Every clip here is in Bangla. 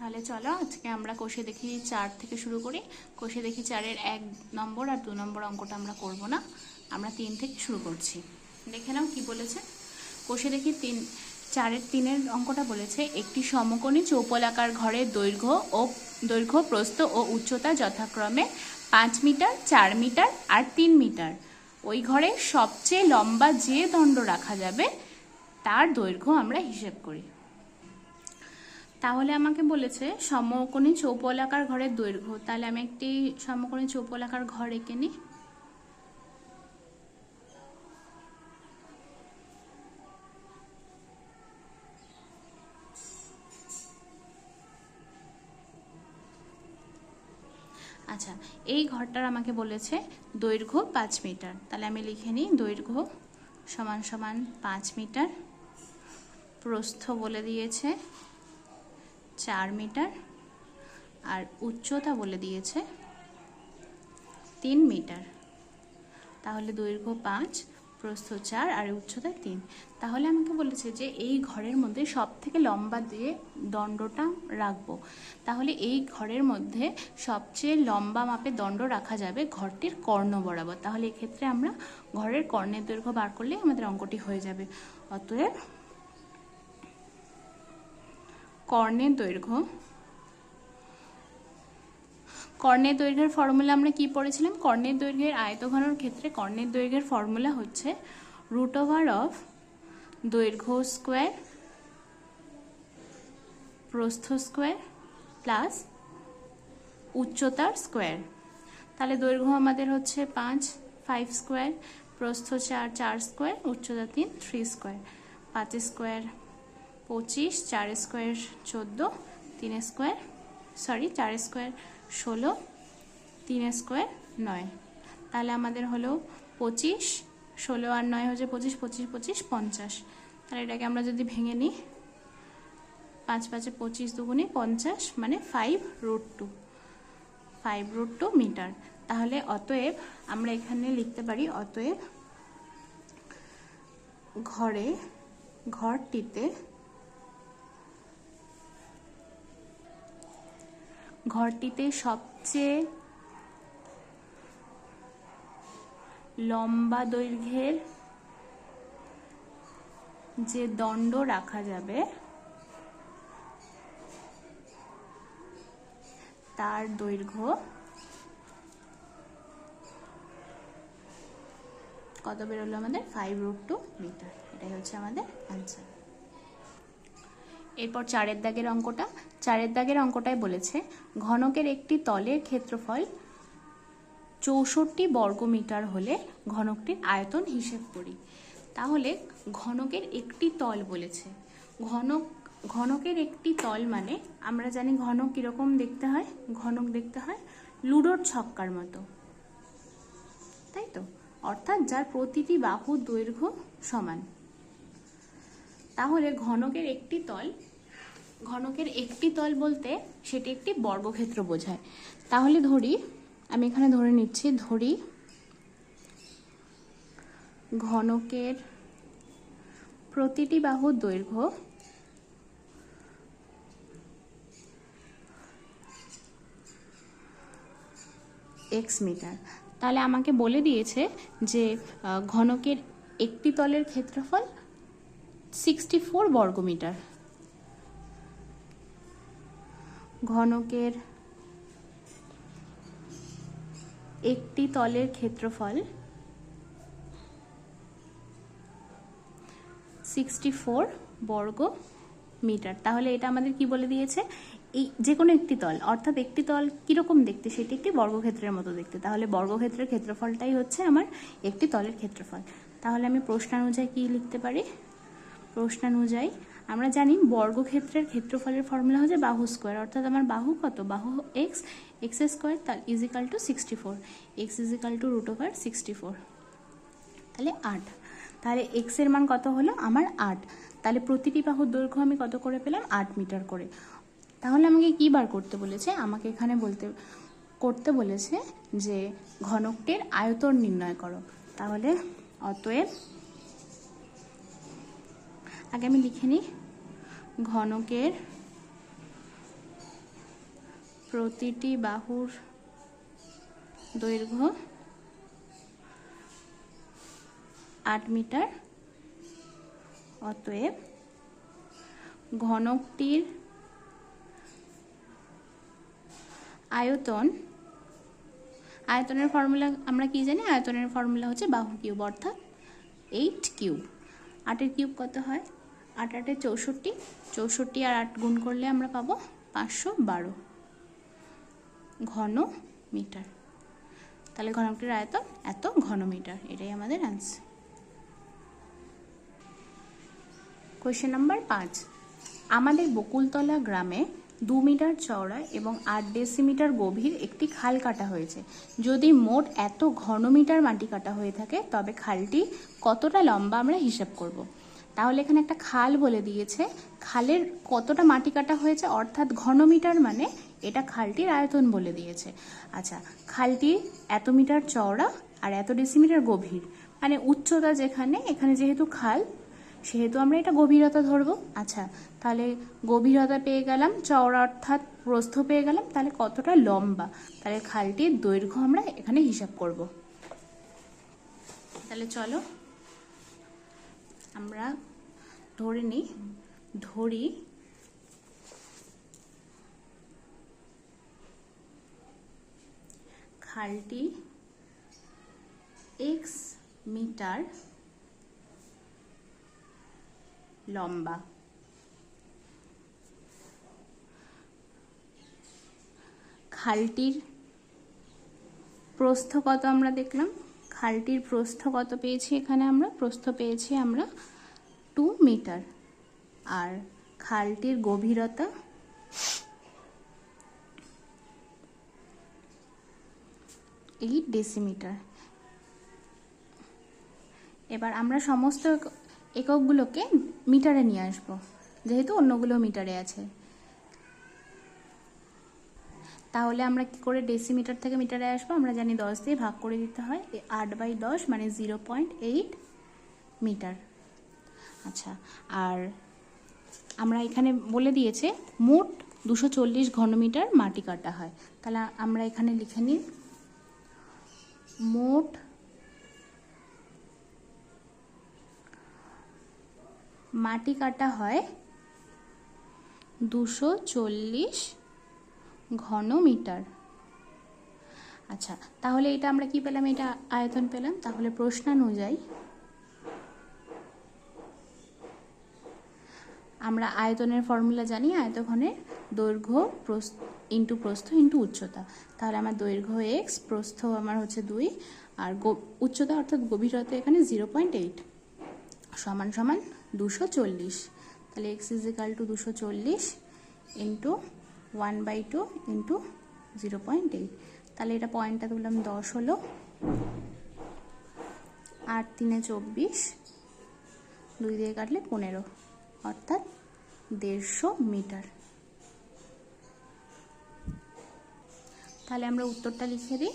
তাহলে চলো আজকে আমরা কষে দেখি চার থেকে শুরু করি। কষে দেখি চারের এক নম্বর আর দু নম্বর অঙ্কটা আমরা করব না। আমরা তিন থেকে শুরু করছি। দেখে নাও কি বলেছে। কষে দেখি তিন, চারের তিনের অঙ্কটা বলেছে, একটি সমকোণী চৌপলাকার ঘরের দৈর্ঘ্য ও দৈর্ঘ্য প্রস্থ ও উচ্চতা যথাক্রমে পাঁচ মিটার, চার মিটার আর তিন মিটার। ওই ঘরে সবচেয়ে লম্বা যে দণ্ড রাখা যাবে, তার দৈর্ঘ্য আমরা হিসেব করি। তাহলে আমাকে বলেছে, সমকোণী চৌপলাকার ঘরের দৈর্ঘ্য। তাহলে আমি একটি সমকোণী চৌপলাকার ঘর এঁকে নিই। আচ্ছা এই ঘরটার আমাকে বলেছে দৈর্ঘ্য পাঁচ মিটার। তাহলে আমি লিখে নিই, দৈর্ঘ্য সমান সমান পাঁচ মিটার। প্রস্থ বলে দিয়েছে। চার মিটার আর উচ্চতা বলে দিয়েছে তিন মিটার। তাহলে দৈর্ঘ্য পাঁচ, প্রস্থ চার আর উচ্চতা তিন। তাহলে আমাকে বলেছে যে এই ঘরের মধ্যে সব থেকে লম্বা দিয়ে দণ্ডটা রাখব। তাহলে এই ঘরের মধ্যে সবচেয়ে লম্বা মাপে দণ্ড রাখা যাবে ঘরটির কর্ণ বরাবর। তাহলে এক্ষেত্রে আমরা ঘরের কর্ণের দৈর্ঘ্য বার করলে আমাদের অঙ্কটি হয়ে যাবে। অতএব কর্ণের দৈর্ঘ্য। কর্ণের দৈর্ঘ্যের ফর্মুলা আমরা কি পড়েছিলাম? কর্ণের দৈর্ঘ্যের আয়তঘনর ক্ষেত্রে কর্ণের দৈর্ঘ্যের ফর্মুলা হচ্ছে রুট ওভার অফ দৈর্ঘ্য স্কোয়ার প্রস্থ স্কোয়ার প্লাস উচ্চতার স্কোয়ার তাহলে দৈর্ঘ্য আমাদের হচ্ছে পাঁচ ফাইভ স্কোয়ার প্রস্থ চার চার স্কোয়ার উচ্চতা তিন থ্রি স্কোয়ার পাঁচ স্কোয়ার পঁচিশ, চার স্কোয়ার চোদ্দ, তিন স্কোয়ার, সরি, চার স্কোয়ার ষোলো, তিন স্কোয়ার নয়। তাহলে আমাদের হলো পঁচিশ, ষোলো আর নয় হচ্ছে পঁচিশ পঁচিশ পঁচিশ, পঞ্চাশ। তাহলে এটাকে আমরা যদি ভেঙে নিই, পাঁচ পাঁচে পঁচিশ দুগুণে পঞ্চাশ মানে five root two five root two metre তাহলে অতএব আমরা এখানে লিখতে পারি অতএব ঘরে, ঘরটিতে ঘরটিতে সবচেয়ে লম্বা দৈর্ঘ্যের যে দণ্ড রাখা যাবে, তার দৈর্ঘ্য কত বেরোলো আমাদের? ফাইভ রুট টু মিটার এটাই হচ্ছে আমাদের অ্যান্সার এরপর চারের দাগের অঙ্কটা। চারের দাগের অঙ্কটায় বলেছে, ঘনকের একটি তলের ক্ষেত্রফল চৌষট্টি বর্গমিটার হলে ঘনকটির আয়তন হিসেব করি। তাহলে ঘনকের একটি তল বলেছে। ঘনক, ঘনকের একটি তল মানে আমরা জানি ঘনক কীরকম দেখতে হয়, ঘনক দেখতে হয় লুডোর ছক্কার মতো। তাই তো? অর্থাৎ যার প্রতিটি বাহু দৈর্ঘ্য সমান। তাহলে ঘনকের একটি তল ঘনকের একটি তল বলতে সেটি একটি বর্গক্ষেত্র বোঝায়। তাহলে ধরি, আমি এখানে ধরে নিচ্ছি, ধরি ঘনকের প্রতিটি বাহু দৈর্ঘ্য এক্স মিটার। তাহলে আমাকে বলে দিয়েছে যে ঘনকের একটি তলের ক্ষেত্রফল সিক্সটি ফোর বর্গমিটার। ঘনকের একটি তলের ক্ষেত্রফল সিক্সটি ফোর বর্গ মিটার। তাহলে এটা আমাদের কি বলে দিয়েছে? এই যে কোনো একটি তল, অর্থাৎ একটি তল কীরকম দেখতে? সেটি একটি বর্গক্ষেত্রের মতো দেখতে। তাহলে বর্গক্ষেত্রের ক্ষেত্রফলটাই হচ্ছে আমার একটি তলের ক্ষেত্রফল। তাহলে আমি প্রশ্নানুযায়ী কী লিখতে পারি? প্রশ্নানুযায়ী আমরা জানি বর্গক্ষেত্রের ক্ষেত্রফলের ফর্মুলা হচ্ছে বাহু স্কোয়ার, অর্থাৎ আমার বাহু কত? বাহু এক্স এক্স স্কোয়ার তার equal to sixty four x equal to root over sixty four তাহলে আট। তাহলে এক্সের মান কত হলো? আমার আট। তাহলে প্রতিটি বাহুর দৈর্ঘ্য আমি কত করে পেলাম? আট মিটার করে। তাহলে আমাকে কী বার করতে বলেছে? আমাকে এখানে বলতে, করতে বলেছে যে ঘনকটির আয়তন নির্ণয় করো। তাহলে অতএব, আগে আমি লিখে নিই। ঘনকের প্রতিটি বাহুর দৈর্ঘ্য আট মিটার। অতএব ঘনকটির আয়তন, আয়তনের ফর্মুলা, আমরা কি জানি? আয়তনের ফর্মুলা হচ্ছে বাহু কিউব, অর্থাৎ এইট কিউব। আটের কিউব কত হয়? আট আটে চৌষট্টি চৌষট্টি আর আট গুণ করলে আমরা পাবো পাঁচশো বারো ঘন মিটার তাহলে ঘনকটির আয়তন এত ঘন মিটার এটাই আমাদের অ্যান্সার কোয়েশ্চেন নাম্বার পাঁচ। আমাদের বকুলতলা গ্রামে দু মিটার চওড়া এবং আট ডেসিমিটার গভীর একটি খাল কাটা হয়েছে। যদি মোট এত ঘনমিটার মাটি কাটা হয়ে থাকে, তবে খালটি কতটা লম্বা আমরা হিসাব করব। তাহলে এখানে একটা খাল বলে দিয়েছে। খালের কতটা মাটি কাটা হয়েছে, অর্থাৎ ঘনমিটার মানে এটা খালটির আয়তন বলে দিয়েছে। আচ্ছা খালটি এত মিটার চওড়া আর এত ডেসিমিটার গভীর। মানে উচ্চতা যেখানে, এখানে যেহেতু খাল, সেহেতু আমরা এটা গভীরতা ধরবো। আচ্ছা তাহলে গভীরতা পেয়ে গেলাম, চওড়া অর্থাৎ প্রস্থ পেয়ে গেলাম, তাহলে কতটা লম্বা? তাহলে খালটির দৈর্ঘ্য আমরা এখানে হিসাব করব। তাহলে চলো আমরা ধরে নিই ধরি খালটি এক্স মিটার লম্বা। খালটির প্রস্থ কত আমরা দেখলাম? খালটির প্রস্থ কত পেয়েছি এখানে আমরা? প্রস্থ পেয়েছি আমরা টু মিটার আর খালটির গভীরতা? এইট ডেসিমিটার এবার আমরা সমস্ত এককগুলোকে মিটারে নিয়ে আসব। যেহেতু অন্যগুলো মিটারে আছে। তাহলে আমরা কি করে ডেসিমিটার থেকে মিটারে আসব? আমরা জানি দশ দিয়ে ভাগ করে দিতে হয়। আট বাই দশ মানে জিরো পয়েন্ট এইট মিটার আচ্ছা আর আমরা এখানে বলে দিয়েছে, মোট দুশো চল্লিশ ঘনমিটার মাটি কাটা হয়। তাহলে আমরা এখানে লিখে নিই, মোট মাটি কাটা হয় দুশো চল্লিশ ঘন মিটার আচ্ছা তাহলে এটা আমরা কি পেলাম? এটা আয়তন পেলাম। তাহলে প্রশ্নানুযায়ী আমরা আয়তনের ফর্মুলা জানি, আয়তঘনের দৈর্ঘ্য প্রস্থ ইন্টু প্রস্থ ইন্টু উচ্চতা। তাহলে আমার দৈর্ঘ্য এক্স প্রস্থ আমার হচ্ছে দুই, আর উচ্চতা অর্থাৎ গভীরতা এখানে জিরো পয়েন্ট এইট সমান সমান দুশো চল্লিশ। তাহলে এক্স ইজ ইকাল টু দুশো চল্লিশ into one by two into zero point eight. তাহলে এটা পয়েন্টটা তুললাম দশ হলো। আট তিনে চব্বিশ, দুই দিয়ে কাটলে পনেরো, অর্থাৎ দেড়শো মিটার। তাহলে আমরা উত্তরটা লিখে দিই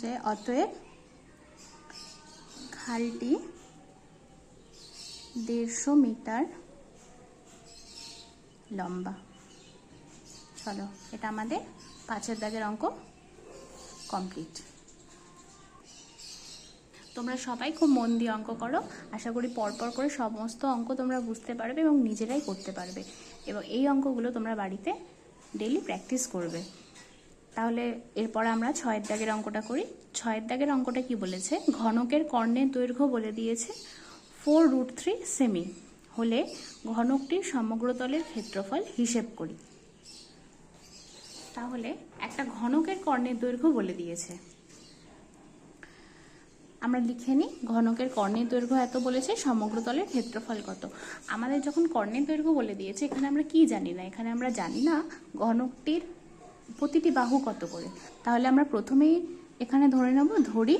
যে অতএব খালটি দেড়শো মিটার লম্বা। চলো, এটা আমাদের পাঁচের দাগের অঙ্ক কমপ্লিট তোমরা সবাই খুব মন দিয়ে অঙ্ক করো। আশা করি পরপর করে সমস্ত অঙ্ক তোমরা বুঝতে পারবে এবং নিজেরাই করতে পারবে। এবং এই অঙ্কগুলো তোমরা বাড়িতে ডেলি প্র্যাকটিস করবে। তাহলে এরপর আমরা ছয়ের দাগের অঙ্কটা করি। ছয়ের দাগের অঙ্কটা কি বলেছে? ঘনকের কর্ণের দৈর্ঘ্য বলে দিয়েছে। ফোর রুট থ্রি সেমি হলে ঘনকটির সমগ্র তলের ক্ষেত্রফল হিসেব করি। তাহলে একটা ঘনকের কর্ণের দৈর্ঘ্য বলে দিয়েছে। আমরা লিখে নিই, ঘনকের কর্ণের দৈর্ঘ্য এত বলেছে, সমগ্র তলের ক্ষেত্রফল কত? আমাদের যখন কর্ণের দৈর্ঘ্য বলে দিয়েছে, এখানে আমরা কি জানি না? এখানে আমরা জানি না ঘনকটির প্রতিটি বাহু কত করে। তাহলে আমরা প্রথমেই এখানে ধরে নেব, ধরি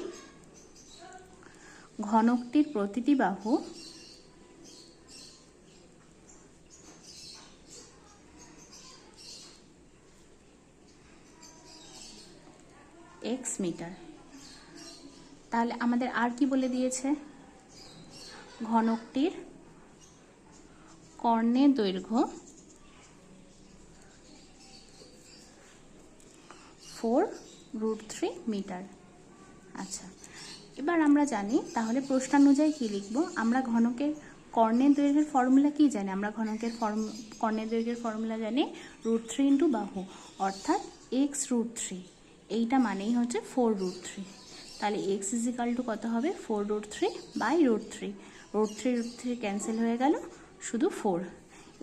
ঘনকটির প্রতিটি বাহু এক্স মিটার তাহলে আমাদের আর কি বলে দিয়েছে? ঘনকটির কর্ণের দৈর্ঘ্য ফোর রুট থ্রি মিটার আচ্ছা এবার আমরা জানি, তাহলে প্রশ্নানুযায়ী কী লিখব? আমরা ঘনকের কর্ণের দৈর্ঘ্যের ফর্মুলা কি জানি? আমরা ঘনকের ফর্ম কর্ণের দৈর্ঘ্যের ফর্মুলা জানি রুট থ্রি ইন্টু বাহু, অর্থাৎ এক্স রুট থ্রি এইটা মানেই হচ্ছে ফোর রুট থ্রি তাহলে এক্স ইজিকাল টু কত হবে? Four root three by root three root three root three cancel হয়ে গেল, শুধু ফোর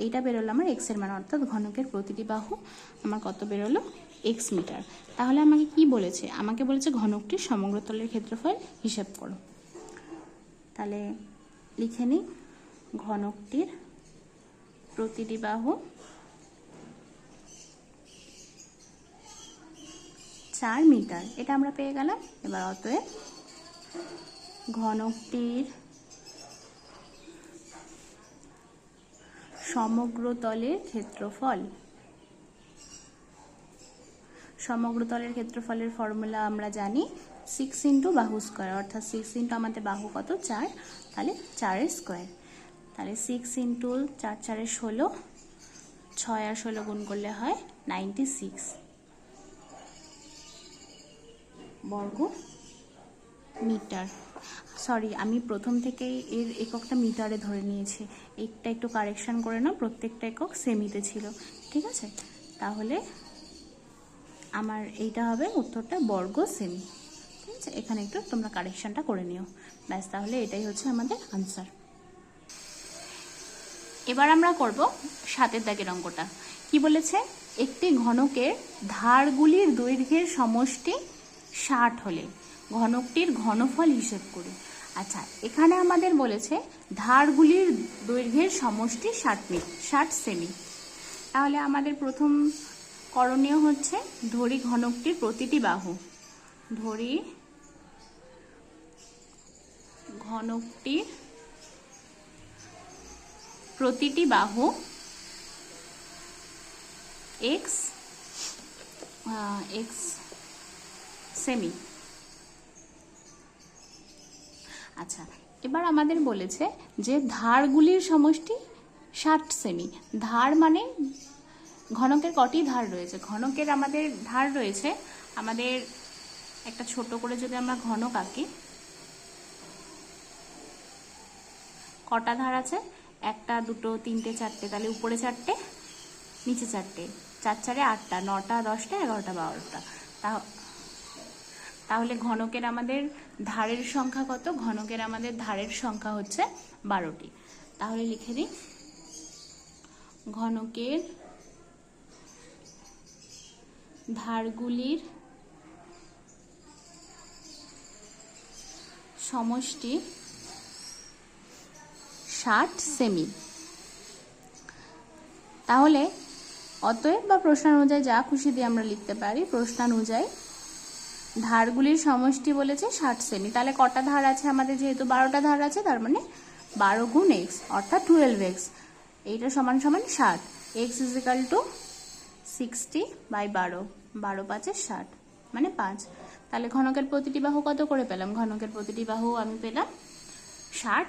এইটা বেরোলো আমার এক্সের মান, অর্থাৎ ঘনকের প্রতিটি বাহু আমার কত বেরোলো? এক্স মিটার তাহলে আমাকে কি বলেছে? আমাকে বলেছে ঘনকটির সমগ্র তলের ক্ষেত্রফল হিসাব করো। তাহলে লিখে নিই, ঘনকটির প্রতিটি বাহু চার মিটার। এটা আমরা পেয়ে গেলাম। এবার অতএব ঘনকটির সমগ্র তলের ক্ষেত্রফল। সমগ্র তলের ক্ষেত্রফলের ফর্মুলা আমরা জানি সিক্স ইন্টু বাহু স্কোয়ার অর্থাৎ সিক্স ইন্টু আমাদের বাহু কত? চার। তাহলে চারের স্কোয়ার তাহলে সিক্স ইন্টু চার চারের ষোলো। ছয় আর ষোলো গুণ করলে হয় নাইনটি সিক্স বর্গ মিটার। সরি আমি প্রথম থেকেই এর এককটা মিটারে ধরে নিয়েছি। একটা একটু কারেকশান করে নাও, প্রত্যেকটা একক সেমিতে ছিল। ঠিক আছে? তাহলে আমার এইটা হবে, উত্তরটা বর্গ সেমি ঠিক আছে? এখানে একটু তোমরা কারেকশানটা করে নিও। ব্যাস, তাহলে এটাই হচ্ছে আমাদের আনসার এবার আমরা করব সাতের দাগের অঙ্কটা। কি বলেছে? একটি ঘনকের ধারগুলির দৈর্ঘ্যের সমষ্টি ষাট হলে। ঘনকটির ঘনফল হিসেব করি। আচ্ছা এখানে আমাদের বলেছে ধারগুলির দৈর্ঘ্যের সমষ্টি ষাট ষাট সেমি। তাহলে আমাদের প্রথম করণীয় হচ্ছে ধরি ঘনকটির প্রতিটি বাহু। ধরি ঘনকটির প্রতিটি বাহু এক্স এক্স সেমি আচ্ছা এবার আমাদের বলেছে যে ধারগুলির সমষ্টি ষাট সেমি ধার মানে ঘনকের কটি ধার রয়েছে? ঘনকের আমাদের ধার রয়েছে, আমাদের একটা ছোট করে যদি আমরা ঘনক আঁকি, কটা ধার আছে? একটা, দুটো, তিনটে, চারটে, তাহলে উপরে চারটে, নিচে চারটে। চার চারে আটটা, নটা, দশটা, এগারোটা, বারোটা। তা তাহলে ঘনকের আমাদের ধারের সংখ্যা কত? ঘনকের আমাদের ধারের সংখ্যা হচ্ছে বারোটি। তাহলে লিখে দিই। ঘনকের ধারগুলির সমষ্টি ষাট সেমি। তাহলে অতএব বা প্রশ্ন অনুযায়ী যা খুশি দিয়ে আমরা লিখতে পারি, প্রশ্নানুযায়ী ধারগুলির সমষ্টি বলেছে ষাট সেমি তাহলে কটা ধার আছে আমাদের? যেহেতু বারোটা ধার আছে, তার মানে বারো গুণ এক্স অর্থাৎ টুয়েলভ এক্স এইটা সমান সমান ষাট। X equal to sixty by বারো। বারো পাঁচের ষাট মানে পাঁচ। তাহলে ঘনকের প্রতিটি বাহু কত করে পেলাম? ঘনকের প্রতিটি বাহু আমি পেলাম ষাট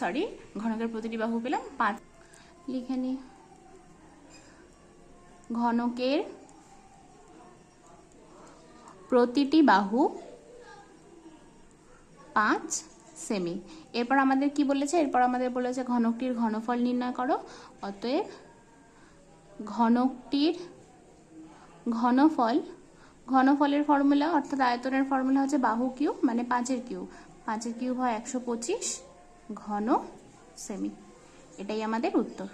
সরি ঘনকের প্রতিটি বাহু পেলাম পাঁচ। লিখে নিই ঘনকের প্রতিটি বাহু পাঁচ সেমি। এরপর আমাদের কি বলেছে? এরপর আমাদের বলেছে ঘনকটির ঘনফল নির্ণয় করো। অতএব ঘনকটির ঘনফল, ঘনফলের ফর্মুলা অর্থাৎ আয়তনের ফর্মুলা হচ্ছে বাহু কিউ মানে পাঁচের কিউ পাঁচের কিউ হয় একশো পঁচিশ ঘন সেমি। এটাই আমাদের উত্তর।